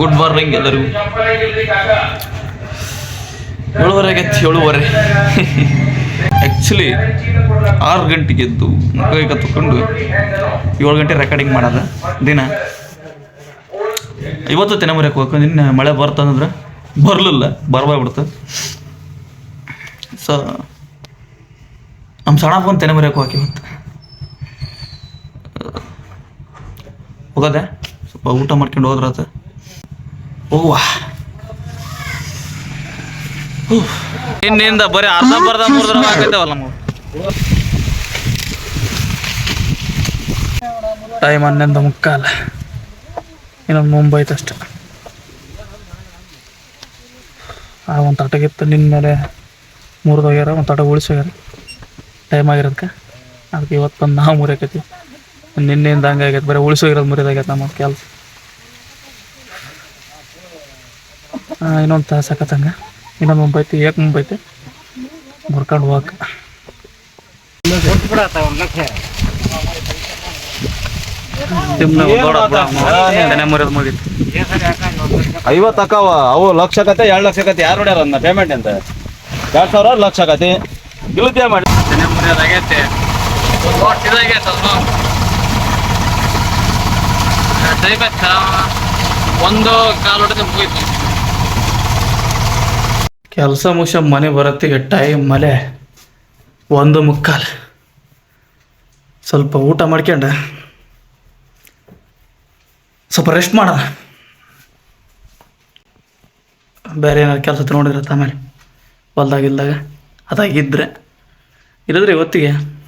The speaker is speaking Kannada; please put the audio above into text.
ಗುಡ್ ಮಾರ್ನಿಂಗ್ ಎಲ್ಲರಿಗೂ. ಏಳುವರೆ ಆಗೈತಿ ಏಳುವರೆ. ಆ್ಯಕ್ಚುಲಿ ಆರು ಗಂಟೆಗೆ ಎದ್ದು ಮುಖ ತಕೊಂಡು ಏಳು ಗಂಟೆ ರೆಕಾರ್ಡಿಂಗ್ ಮಾಡೋದ ದಿನ. ಇವತ್ತು ತೆನೆಮರೆಗೆ ಹೋಗಕ್ಕೆ ನಿನ್ನೆ ಮಳೆ ಬರ್ತಂದ್ರೆ ಬರಲಿಲ್ಲ ಬರ್ಬಾಗ್ಬಿಡ್ತು ಸೊ ನಮ್ಮ ಸಣ್ಣ ಫೋನ್ ತೆನೆಮರೆಗೆ ಹೋಗಿ ಇವತ್ತು. ಹೋಗೋದೆ? ಸ್ವಲ್ಪ ಊಟ ಮಾಡ್ಕೊಂಡು ಹೋದ್ರಾತ ಹೋಗುವ ಇನ್ನಿಂದ ಬರೀ ಅರ್ಧ ಬರ್ದ ಮೂರ್ಧ ಆಗೈತೇವಲ್ಲ ನಮಗೆ. ಟೈಮ್ ಹನ್ನೊಂದು ಮುಕ್ಕಾಲ. ಇನ್ನೊಂದು ಮುಂಬೈ ತಷ್ಟ. ಆ ಒಂದು ತಟಗಿತ್ತು ನಿನ್ನ ಮೇಲೆ ಮುರಿದೋಗ್ಯಾರ ಒಂದು ತಟ ಉಳಿಸೋಗ್ಯಾರ ಟೈಮ್ ಆಗಿರೋದಕ್ಕೆ ಅದಕ್ಕೆ ಇವತ್ತು ಬಂದು ನಾವು ಮುರಿಯಾಕೈತಿ ನಿನ್ನೆಯಿಂದ ಹಂಗೆ ಆಗೈತೆ ಬರೀ ಉಳಿಸೋಗಿರೋದು ಮುರಿದಾಗೈತೆ ನಮ್ಮ ಕೆಲಸ. ಇನ್ನೊಂದು ತಾಸು ಹಾಕತ್ತಂಗೆ ಇನ್ನೊಂದು ಮುಂಬೈತಿ ಏಕ್ ಮುಂಬೈತಿ. ಮುರ್ಕೊಂಡು ಹೋಗಕ್ಕೆ ಐವತ್ತು ಅಕ್ಕವ. ಅವು ಲಕ್ಷ ಕತೆ ಎರಡು ಲಕ್ಷ ಕತೆ. ಯಾರು ನೋಡ್ಯಾರ ಅದನ್ನ ಪೇಮೆಂಟ್ ಅಂತ? ಎರಡು ಸಾವಿರ ಲಕ್ಷ ಕತೆ. ಇಲ್ಲದೇ ಮಾಡಿ. ಒಂದು ಕಾಲು ಹೊಡೆದು ಮುಗೀತು. ಕೆಲಸ ಮುಗಿಸ ಮನೆ ಬರತ್ತಿಗೆ ಟೈಮ್ ಮಲೆ ಒಂದು ಮುಕ್ಕಾಲು. ಸ್ವಲ್ಪ ಊಟ ಮಾಡ್ಕೊಂಡ ಸ್ವಲ್ಪ ರೆಸ್ಟ್ ಮಾಡೋಣ ಬೇರೆ ಏನಾದ್ರು ಕೆಲಸ ನೋಡಿದ್ರೆ ಆಮೇಲೆ ಹೊಲ್ದಾಗಿಲ್ದಾಗ ಅದಾಗಿದ್ದರೆ ಇಲ್ಲದ್ರೆ ಇವತ್ತಿಗೆ